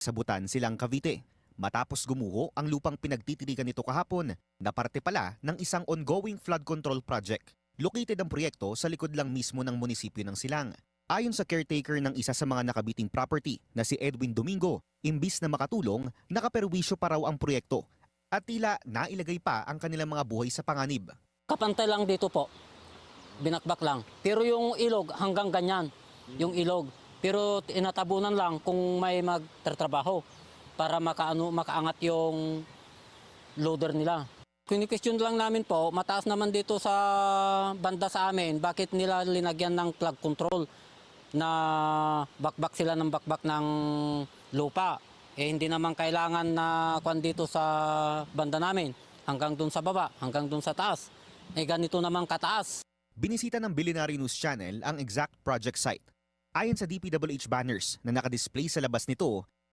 sa Butan silang Cavite. Matapos gumuho ang lupang pinagtitirikan nito kahapon na parte pala ng isang ongoing flood control project. Located ang proyekto sa likod lang mismo ng munisipyo ng Silang. Ayon sa caretaker ng isa sa mga nakabiting property na si Edwin Domingo, imbis na makatulong, nakaperwisyo pa raw ang proyekto at tila nailagay pa ang kanilang mga buhay sa panganib. Kapantay lang dito po. Binakbak lang. Pero yung ilog hanggang ganyan. Yung ilog. Pero inatabunan lang kung may magtatrabaho para makaano, makaangat yung loader nila. Kini-question lang namin po, mataas naman dito sa banda sa amin, bakit nila linagyan ng plug control na bakbak sila ng bakbak ng lupa. Eh hindi naman kailangan na kwan dito sa banda namin, hanggang dun sa baba, hanggang dun sa taas. Eh ganito naman kataas. Binisita ng Billionaire News Channel ang exact project site. Ayon sa DPWH banners na nakadisplay sa labas nito,